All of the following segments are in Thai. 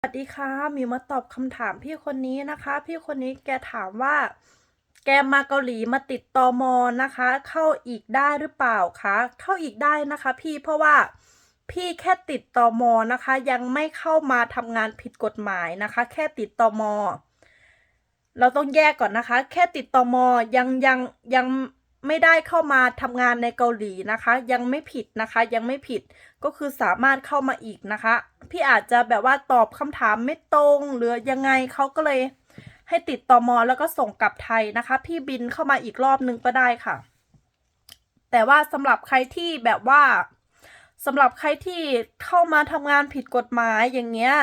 สวัสดีค่ะมิวมาตอบคำถามพี่คนนี้นะคะ พี่คนนี้แกถามว่า แกมาเกาหลีมาติดตอมอนะคะ เข้าอีกได้หรือเปล่าคะเข้าอีกได้นะคะ พี่เพราะว่าพี่แค่ติดตอมอนะคะ ยังไม่เข้ามาทำงานผิดกฎหมายนะคะ แค่ติดตอมอเราต้องแยกก่อนนะคะ แค่ติดตอมอยังยังยัง ไม่ได้เข้ามาทำงานในเกาหลีนะคะ ยังไม่ผิดนะคะยังไม่ผิดก็คือสามารถเข้ามาอีกนะคะ พี่อาจจะแบบว่าตอบคำถามไม่ตรงหรือยังไงเขาก็เลยให้ติดต่อมอแล้วก็ส่งกลับไทยนะคะ พี่บินเข้ามาอีกรอบนึงก็ได้ค่ะ แต่ว่าสำหรับใครที่แบบว่าสำหรับใครที่เข้ามาทำงานผิดกฎหมายอย่างเงี้ย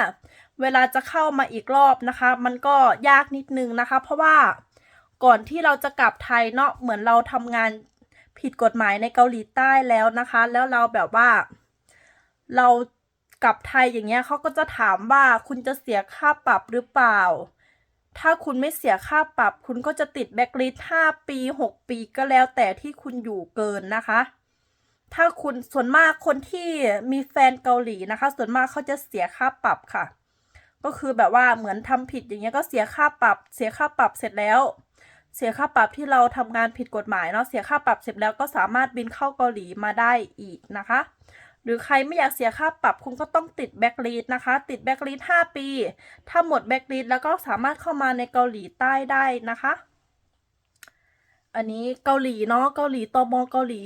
เวลาจะเข้ามาอีกรอบนะคะ มันก็ยากนิดนึงนะคะ เพราะว่า ก่อนที่เราจะกลับไทยเนาะเหมือนเราทำงานผิดกฎหมายในเกาหลีใต้แล้วนะคะ แล้วเราแบบว่า เรากลับไทยอย่างเงี้ยเขาก็จะถามว่าคุณจะเสียค่าปรับหรือเปล่า ถ้าคุณไม่เสียค่าปรับ คุณก็จะติดแบล็คลิสต์5ปี6ปีก็แล้วแต่ที่คุณอยู่เกินนะคะ ถ้าคุณส่วนมากคนที่มีแฟนเกาหลีนะคะ ส่วนมากเขาจะเสียค่าปรับค่ะ ก็คือแบบว่าเหมือนทำผิดอย่างเงี้ยก็เสียค่าปรับ เสียค่าปรับเสร็จแล้ว เสียค่าปรับที่เราทำงานผิดกฎหมายเนาะเสียค่าปรับเสร็จแล้วก็สามารถบินเข้าเกาหลีมาได้อีกนะคะ หรือใครไม่อยากเสียค่าปรับคุณก็ต้องติดแบ็กลีดนะคะ ติดแบ็กลีด5ปี ถ้าหมดแบ็กลีดแล้วก็สามารถเข้ามาในเกาหลีใต้ได้นะคะ อันนี้เกาหลีเนาะเกาหลีตมเกาหลี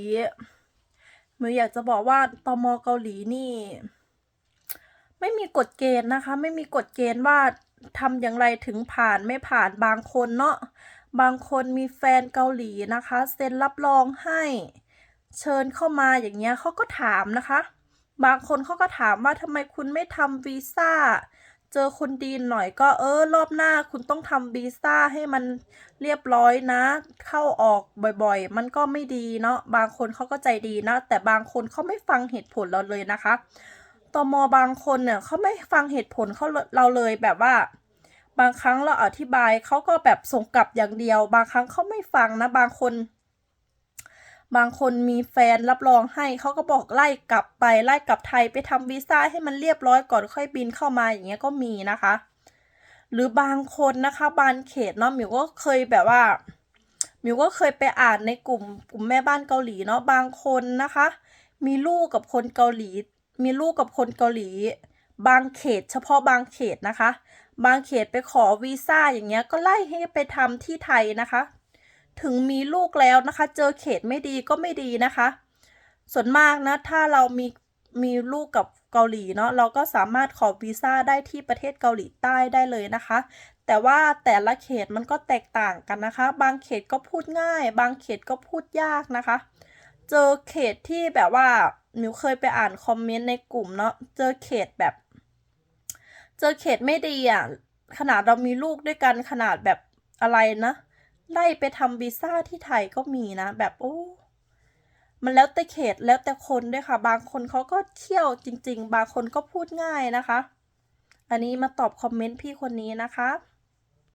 หนูอยากจะบอกว่าตมเกาหลีนี่ ไม่มีกฎเกณฑ์นะคะ ไม่มีกฎเกณฑ์ว่าทำอย่างไรถึงผ่านไม่ผ่านบางคนเนาะ บางคนมีแฟนเกาหลีนะคะ เซ็นรับรองให้เชิญเข้ามาอย่างเงี้ยเขาก็ถามนะคะ บางคนเขาก็ถามว่าทำไมคุณไม่ทำวีซ่าเจอคนดีนหน่อยก็เออรอบหน้าคุณต้องทำวีซ่าให้มันเรียบร้อยนะ เข้าออกบ่อยๆ มันก็ไม่ดีเนาะบางคนเขาก็ใจดีนะ แต่บางคนเขาไม่ฟังเหตุผลเราเลยนะคะตมบางคนเนี่ยเขาไม่ฟังเหตุผลเขาเราเลยแบบว่า บางครั้งเราอธิบายเขาก็แบบส่งกลับอย่างเดียว บางครั้งเขาไม่ฟังนะ บางคน บางคนมีแฟนรับรองให้เขาก็บอกไล่กลับไปไล่กลับไทยไปทำวีซ่าให้มันเรียบร้อยก่อนค่อยบินเข้ามาอย่างเงี้ยก็มีนะคะ หรือบางคนนะคะ บางเขตเนาะมิวก็เคยแบบว่ามิวก็เคยไปอ่านในกลุ่มกลุ่มแม่บ้านเกาหลีเนาะบางคนนะคะ มีลูกกับคนเกาหลี มีลูกกับคนเกาหลี บางเขต เฉพาะบางเขตนะคะ บางเขตไปขอวีซ่าอย่างเงี้ยก็ไล่ให้ไปทำที่ไทยนะคะ ถึงมีลูกแล้วนะคะ เจอเขตไม่ดีก็ไม่ดีนะคะ ส่วนมากนะถ้าเรามีมีลูกกับเกาหลีเนาะเราก็สามารถขอวีซ่าได้ที่ประเทศเกาหลีใต้ได้เลยนะคะ แต่ว่าแต่ละเขตมันก็แตกต่างกันนะคะ บางเขตก็พูดง่าย บางเขตก็พูดยากนะคะ เจอเขตที่แบบว่าหนูเคยไปอ่านคอมเมนต์ในกลุ่มเนาะเจอเขตแบบ เจอเขตไม่ดีอะขนาดเรามีลูกด้วยกันขนาดแบบอะไรนะไล่ไปทำวีซ่าที่ไทยก็มีนะ แบบโอ้มันแล้วแต่เขตแล้วแต่คนด้วยค่ะ บางคนเขาก็เที่ยวจริง ๆ บางคนก็พูดง่ายนะคะ อันนี้มาตอบคอมเมนต์พี่คนนี้นะคะ